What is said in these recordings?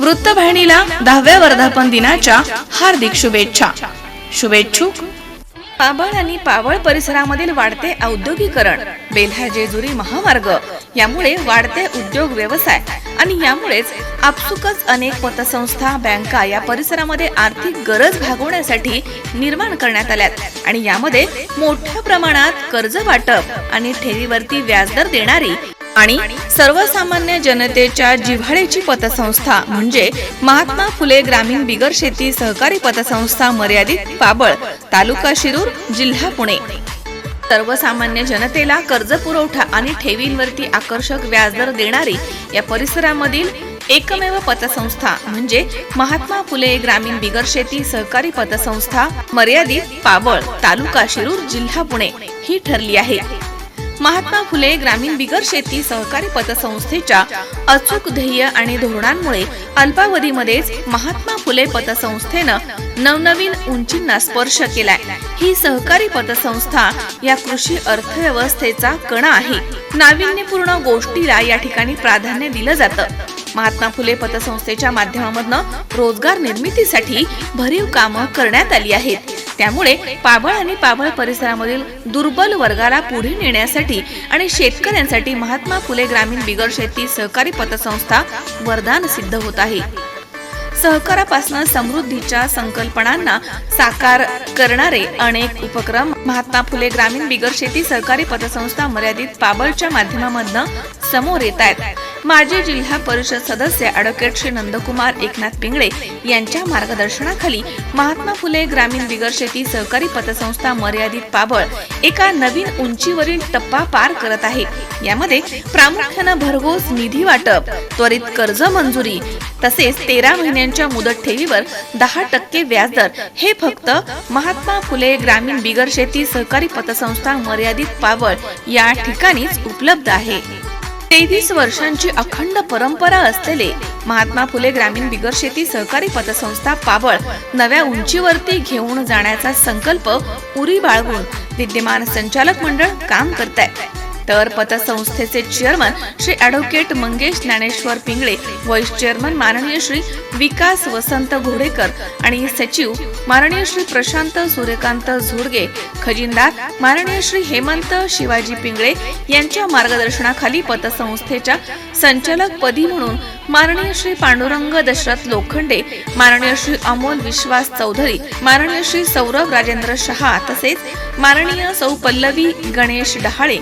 वृत्तवाहिनीला दहाव्या वर्धापन दिनाच्या हार्दिक शुभेच्छा. शुभेच्छुक. पाबळ आणि पावळ परिसरामधील वाढते औद्योगिकरण बेल्हा जेजुरी महामार्ग यामुळे वाढते उद्योग व्यवसाय आणि यामुळेच आपसुकच अनेक पतसंस्था बँका या परिसरामध्ये आर्थिक गरज भागवण्यासाठी निर्माण करण्यात आल्यात आणि यामध्ये मोठ्या प्रमाणात कर्ज वाटप आणि ठेवीवरती व्याजदर देणारी आणि सर्वसामान्य जनतेच्या जिव्हाळ्याची पतसंस्था म्हणजे महात्मा फुले ग्रामीण बिगर शेती सहकारी पतसंस्था मर्यादित पाबळ तालुका शिरूर जिल्हा पुणे. सर्वसामान्य जनतेला कर्ज पुरवठा आणि ठेवींवरती आकर्षक व्याजदर देणारी या परिसरामधील एकमेव पतसंस्था म्हणजे महात्मा फुले ग्रामीण बिगर शेती सहकारी पतसंस्था मर्यादित पाबळ तालुका शिरूर जिल्हा पुणे ही ठरली आहे. महात्मा फुले ग्रामीण बिगर शेती सहकारी पतसंस्थेच्या अचूक ध्येय आणि धोरणांमुळे अल्पावधीमध्येच महात्मा फुले पतसंस्थेनं नवनवीन उंचींना स्पर्श केलाय. ही सहकारी पतसंस्था या कृषी अर्थव्यवस्थेचा कणा आहे. नाविन्यपूर्ण गोष्टीला या ठिकाणी प्राधान्य दिलं जातं. महात्मा फुले पतसंस्थेच्या माध्यमामधनं रोजगार निर्मितीसाठी भरीव कामं करण्यात आली आहेत. त्यामुळे पाबळ आणि पाबळ परिसरामधील दुर्बल वर्गाला पुढे नेण्यासाठी आणि शेतकऱ्यांसाठी महात्मा फुले ग्रामीण बिगर शेती सहकारी पतसंस्था वरदान सिद्ध होत आहे. सहकारापासून समृद्धीच्या संकल्पनांना साकार करणारे अनेक उपक्रम महात्मा फुले ग्रामीण बिगर शेती सहकारी पतसंस्था मर्यादित पाबळच्या माध्यमामधनं समोर येत आहेत. माजी जिल्हा परिषद सदस्य अॅडव्होकेट श्री नंदकुमार एकनाथ पिंगळे यांच्या मार्गदर्शनाखाली महात्मा फुले ग्रामीण बिगर शेती सहकारी पतसंस्था मर्यादित पाबळ एका नवीन उंचीवरील टप्पा पार करत आहे. यामध्ये प्रामुख्यानं भरघोस निधी वाटप त्वरित कर्ज मंजुरी तसेच तेरा महिन्यांच्या मुदत ठेवीवर दहा टक्के व्याजदर हे फक्त महात्मा फुले ग्रामीण बिगर शेती सहकारी पतसंस्था मर्यादित पावळ या ठिकाणीच उपलब्ध आहे. तेवीस वर्षांची अखंड परंपरा असलेले महात्मा फुले ग्रामीण बिगर शेती सहकारी पतसंस्था पाबळ नव्या उंचीवरती घेऊन जाण्याचा संकल्प उरी बाळगून विद्यमान संचालक मंडळ काम करत आहे तर पतसंस्थेचे chairman Shri advocate Mangesh Dnyaneshwar Pingale vice chairman माननीय श्री विकास वसंत घोडेकर आणि सचिव माननीय श्री प्रशांत सूर्यकांत झोडगे खजिनदार माननीय श्री हेमंत शिवाजी पिंगळे यांच्या मार्गदर्शनाखाली पतसंस्थेच्या संचालक पदी म्हणून माननीय श्री पांडुरंग दशरथ लोखंडे माननीय श्री अमोल विश्वास चौधरी माननीय श्री सौरभ राजेंद्र शहा तसेच माननीय सौ पल्लवी गणेश डहाळे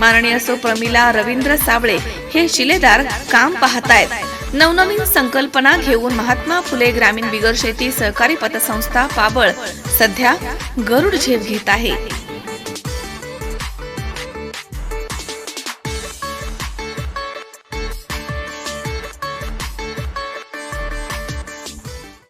माननीय असो प्रमिला रवींद्र साबळे हे शिलेदार काम पाहतायत. नवनवीन संकल्पना घेऊन महात्मा फुले ग्रामीण बिगर शेती सहकारी पतसंस्था पाबळ सध्या गरुड झेप घेत आहे.